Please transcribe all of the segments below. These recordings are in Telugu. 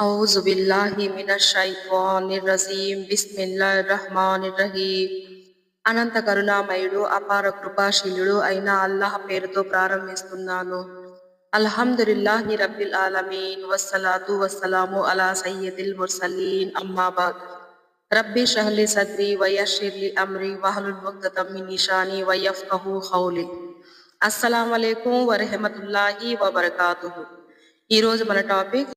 أعوذ بالله من الشيطان الرجيم بسم الله الرحمن الرحيم అనంత కరుణామయుడు అపార కృపాశీలుడు అయిన అల్లాహ్ పేరుతో ప్రారంభిస్తున్నాను అల్హమ్దులిల్లాహి రబ్బిల్ ఆలమీన్ వస్సలాతు వస్సలాము అలా సయ్యదిల్ ముర్సలీన్ అమ్మాబాద్ రబ్బి షహ్లి సద్రి వయషిర్లి అమ్రి వహలుల్ ముక్తతం మిన్ నిషాని వయఫ్కహు ఖౌలి అస్సలాము అలైకుం వరహమతుల్లాహి వబర్కాతుహు ఈరోజు మన టాపిక్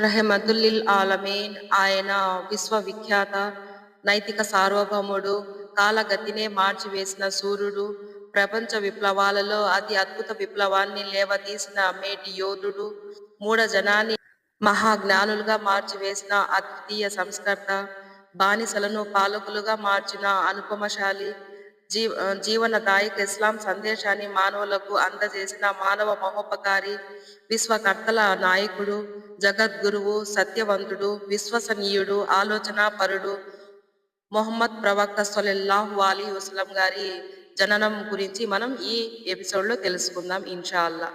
రహమతుల్లిల్ ఆలమీన్. ఆయన విశ్వవిఖ్యాత నైతిక సార్వభౌముడు కాలగతినే మార్చివేసిన సూర్యుడు ప్రపంచ విప్లవాలలో అతి అద్భుత విప్లవాన్ని లేవతీసిన మేటి యోధుడు మూఢ జనాన్ని మహాజ్ఞానులుగా మార్చివేసిన అద్వితీయ సంస్కర్త బానిసలను పాలకులుగా మార్చిన అనుపమశాలి జీ జీవనదాయక ఇస్లాం సందేశాన్ని మానవులకు అందజేసిన మానవ మహోపకారి విశ్వకర్తల నాయకుడు జగద్గురువు సత్యవంతుడు విశ్వసనీయుడు ఆలోచన పరుడు మొహమ్మద్ ప్రవక్త సొలెల్లాహు అలీ వసలం గారి జననం గురించి మనం ఈ ఎపిసోడ్లో తెలుసుకుందాం ఇన్షాల్లా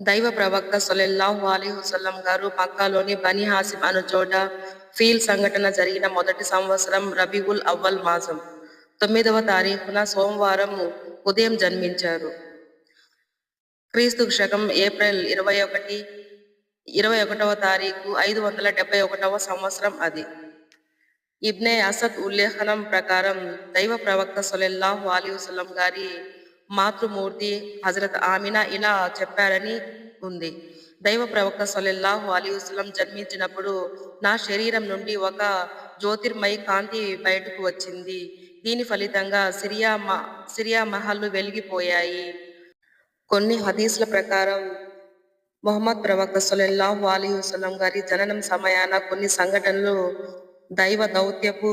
దైవ ప్రవక్త సొలెల్లాహు అలీ వసలం గారు మక్కాలోని బనీ హాసిమ్ అను చోట ఫీల్ సంఘటన జరిగిన మొదటి సంవత్సరం రబీవుల్ అవ్వల్ మాసం. తొమ్మిదవ తారీఖున సోమవారం ఉదయం జన్మించారు. క్రీస్తు శకం ఏప్రిల్ ఇరవై ఒకటి ఇరవై ఒకటవ తారీఖు ఐదు వందల డెబ్బై ఒకటవ సంవత్సరం అది. ఇబ్నే అసద్ ఉల్లేఖనం ప్రకారం దైవ ప్రవక్త సొలెల్లాహు అలీ వసలం గారి మాతృమూర్తి హజరత్ ఆమినా ఇలా చెప్పారని ఉంది. దైవ ప్రవక్త సొలెల్లాహు అలీ వసలం జన్మించినప్పుడు నా శరీరం నుండి ఒక జ్యోతిర్మయి కాంతి బయటకు వచ్చింది. దీని ఫలితంగా సిరియా సిరియా మహల్లు వెలిగిపోయాయి. కొన్ని హదీసుల ప్రకారం మొహమ్మద్ ప్రవక్త సొలెల్లాహు అలీ వసలం గారి జననం సమయాన కొన్ని సంఘటనలు దైవ దౌత్యపు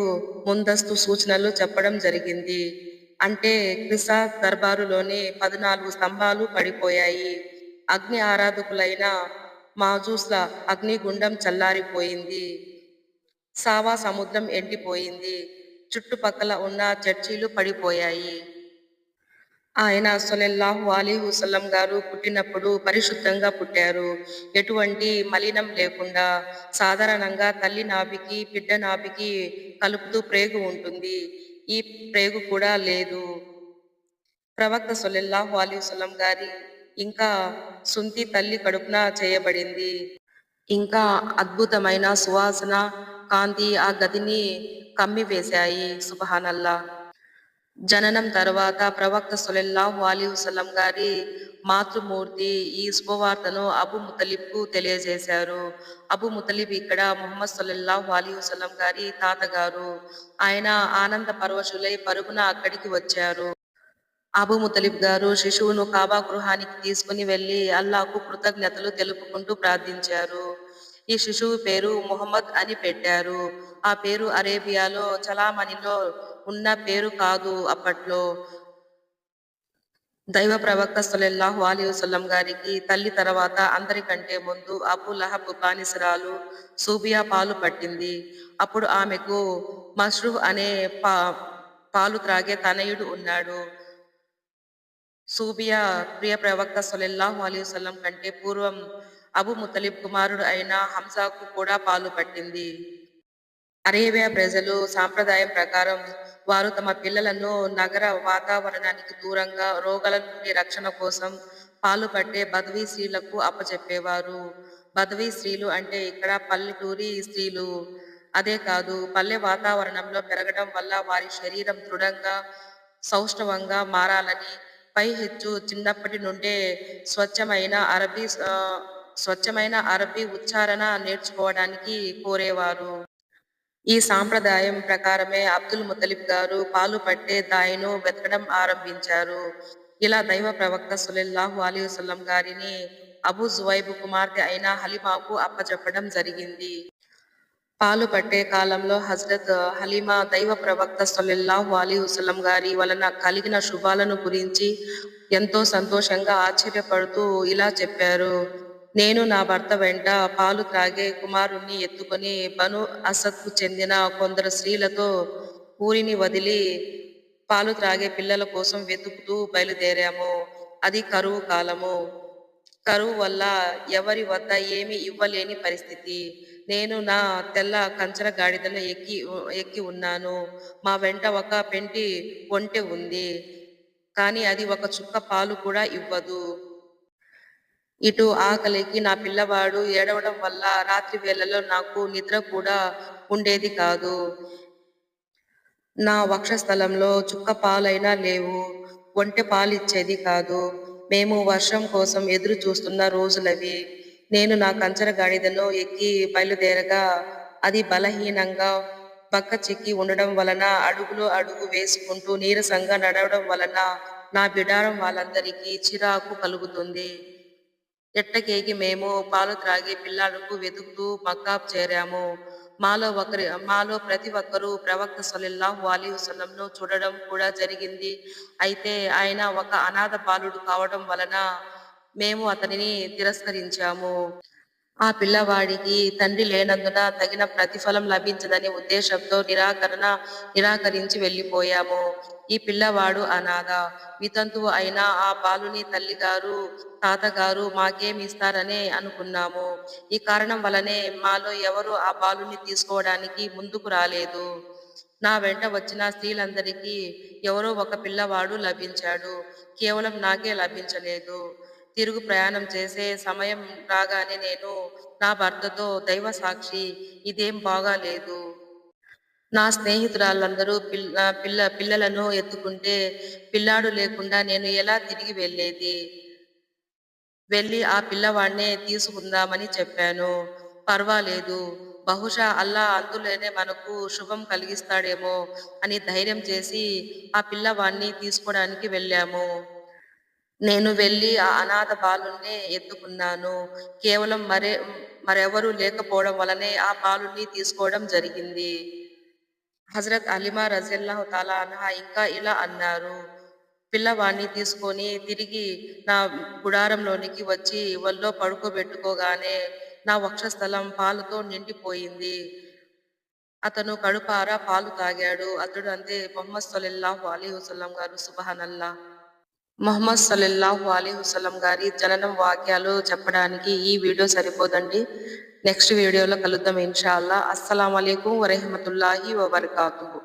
ముందస్తు సూచనలు చెప్పడం జరిగింది. అంటే క్రిసా దర్బారులోని పద్నాలుగు స్తంభాలు పడిపోయాయి. అగ్ని ఆరాధకులైన మాజూస్ల అగ్నిగుండం చల్లారిపోయింది. సావా సముద్రం ఎండిపోయింది. చుట్టుపక్కల ఉన్న చర్చీలు పడిపోయాయి. ఆయన సొలెల్లాహు అలీ హుసల్లం గారు పుట్టినప్పుడు పరిశుద్ధంగా పుట్టారు. ఎటువంటి మలినం లేకుండా సాధారణంగా తల్లి నాభికి బిడ్డ నాభికి కలుపుతూ ప్రేగు ఉంటుంది. ఈ ప్రేగు కూడా లేదు. ప్రవక్త సొలెల్లాహు అలీ వసల్లం గారి ఇంకా సుంతి తల్లి కడుపున చేయబడింది. ఇంకా అద్భుతమైన సువాసన కాంతి ఆ గదిని కమ్మివేశాయి సుబహానల్లా జననం తర్వాత ప్రవక్త సొలెల్లాహు అలీ వసలం గారి మాతృమూర్తి ఈ శుభవార్తను అబు ముతలిబ్కు తెలియజేశారు. అబు ముతలిబ్ ఇక్కడ ముహమ్మద్ సొలెల్లాహు అలీ వసలం గారి తాతగారు. ఆయన ఆనంద పరవశులై పరుగున అక్కడికి వచ్చారు. అబు ముతలిబ్ గారు శిశువును కాబా గృహానికి తీసుకుని వెళ్ళి అల్లాకు కృతజ్ఞతలు తెలుపుకుంటూ ప్రార్థించారు. ఈ శిశువు పేరు ముహమ్మద్ అని పెట్టారు. ఆ పేరు అరేబియాలో చలామణిలో ఉన్న పేరు కాదు అప్పట్లో. దైవ ప్రవక్త సొలెల్లాహు అలీ వసల్లం గారికి తల్లి తర్వాత అందరికంటే ముందు అబు లహబ్ బానిసరాలు సూబియా పాలు పట్టింది. అప్పుడు ఆమెకు మష్రూహ్ అనే పా పాలు త్రాగే తనయుడు ఉన్నాడు. సూబియా ప్రియ ప్రవక్త సొలెల్లాహు అలీ వసల్లం కంటే పూర్వం అబు ముతలిబ్ కుమారుడు అయిన హంసాకు కూడా పాలు పట్టింది. అరేబియా ప్రజలు సాంప్రదాయం ప్రకారం వారు తమ పిల్లలను నగర వాతావరణానికి దూరంగా రోగాల నుండి రక్షణ కోసం పాలు పట్టే బదవీ స్త్రీలకు అప్పచెప్పేవారు బదవీ స్త్రీలు అంటే ఇక్కడ పల్లెటూరి స్త్రీలు. అదే కాదు పల్లె వాతావరణంలో పెరగడం వల్ల వారి శరీరం దృఢంగా సౌష్ఠవంగా మారాలని పై హెచ్చు చిన్నప్పటి నుండే స్వచ్ఛమైన అరబీ స్వచ్ఛమైన అరబీ ఉచ్చారణ నేర్చుకోవడానికి కోరేవారు. ఈ సాంప్రదాయం ప్రకారమే అబ్దుల్ ముతలిబ్ గారు పాలు పట్టే దాయిను వెతకడం ఆరంభించారు. ఇలా దైవ ప్రవక్త సులెల్లాహు అలీ వసల్లం గారిని అబు జువైబు కుమార్తె అయిన హలీమాకు అప్పచెప్పడం జరిగింది. పాలు పట్టే కాలంలో హజరత్ హలీమా దైవ ప్రవక్త సొల్లెల్లాహు అలీ వసలం గారి వలన కలిగిన శుభాలను గురించి ఎంతో సంతోషంగా ఆశ్చర్యపడుతూ ఇలా చెప్పారు. నేను నా భర్త వెంట పాలు త్రాగే కుమారుణ్ణి ఎత్తుకొని బను అసత్కు చెందిన కొందరు స్త్రీలతో ఊరిని వదిలి పాలు త్రాగే పిల్లల కోసం వెతుకుతూ బయలుదేరాము. అది కరువు కాలము. కరువు వల్ల ఎవరి వద్ద ఏమి ఇవ్వలేని పరిస్థితి. నేను నా తెల్ల కంచర గాడిదలో ఎక్కి ఎక్కి ఉన్నాను. మా వెంట ఒక పెంటి ఒంటె ఉంది. కానీ అది ఒక చుక్క పాలు కూడా ఇవ్వదు. ఇటు ఆకలికి నా పిల్లవాడు ఏడవడం వల్ల రాత్రి వేళలో నాకు నిద్ర కూడా ఉండేది కాదు. నా వక్షస్థలంలో చుక్క పాలైనా లేవు. ఒంటె పాలిచ్చేది కాదు. మేము వర్షం కోసం ఎదురు చూస్తున్న రోజులవి. నేను నా కంచర గాడిదలో ఎక్కి బయలుదేరగా అది బలహీనంగా పక్క చెక్కి ఉండడం వలన అడుగులో అడుగు వేసుకుంటూ నీరసంగా నడవడం వలన నా బిడారం వాళ్ళందరికీ చిరాకు కలుగుతుంది. ఎట్టకేగి మేము పాలు త్రాగి పిల్లలకు వెతుకుతూ మక్కాబ్ చేరాము. మాలో ఒకరి మాలో ప్రతి ఒక్కరూ ప్రవక్త సల్లల్లాహు అలీ వసలంను చూడడం కూడా జరిగింది. అయితే ఆయన ఒక అనాథ బాలుడు కావడం వలన మేము అతనిని తిరస్కరించాము. ఆ పిల్లవాడికి తండ్రి లేనందున తగిన ప్రతిఫలం లభించదనే ఉద్దేశంతో నిరాకరణ నిరాకరించి వెళ్ళిపోయాము. ఈ పిల్లవాడు అనాథ. వితంతువు అయిన ఆ బాలుని తల్లిగారు తాతగారు మాకేమిస్తారనే అనుకున్నాము. ఈ కారణం వలనే మాలో ఎవరు ఆ బాలుని తీసుకోవడానికి ముందుకు రాలేదు. నా వెంట వచ్చిన స్త్రీలందరికీ ఎవరో ఒక పిల్లవాడు లభించాడు. కేవలం నాకే లభించలేదు. తిరుగు ప్రయాణం చేసే సమయం రాగానే నేను నా భర్తతో దైవ సాక్షి ఇదేం బాగాలేదు. నా స్నేహితురాళ్ళందరూ పిల్ల పిల్ల పిల్లలను ఎత్తుకుంటే పిల్లాడు లేకుండా నేను ఎలా తిరిగి వెళ్ళేది? వెళ్ళి ఆ పిల్లవాడినే తీసుకుందామని చెప్పాను. పర్వాలేదు. బహుశా అల్లా అందులోనే మనకు శుభం కలిగిస్తాడేమో అని ధైర్యం చేసి ఆ పిల్లవాడిని తీసుకోవడానికి వెళ్ళాము. నేను వెళ్ళి ఆ అనాథ బాలుణ్ణి ఎత్తుకున్నాను. కేవలం మరే మరెవరూ లేకపోవడం వలనే ఆ బాలుణ్ణి తీసుకోవడం జరిగింది. హజరత్ అలిమా రజల్లాహు తాలా అన్హా ఇంకా ఇలా అన్నారు. పిల్లవాణ్ణి తీసుకొని తిరిగి నా గుడారంలోనికి వచ్చి వల్లో పడుకోబెట్టుకోగానే నా వక్షస్థలం పాలతో నిండిపోయింది. అతను కడుపారా పాలు తాగాడు. అతడు అంతే మొహమ్మద్ సల్లల్లాహు అలీ వసల్లం గారు సుబహనల్లా మొహమ్మద్ సల్లల్లాహు అలీ వసల్లం గారి జననం వాక్యాలు చెప్పడానికి ఈ వీడియో సరిపోదండి. నెక్స్ట్ వీడియోలో కలుద్దాం ఇన్షాల్లా. అస్సలం అయికం వరహమతుల్లాహి వబర్కాతుహు.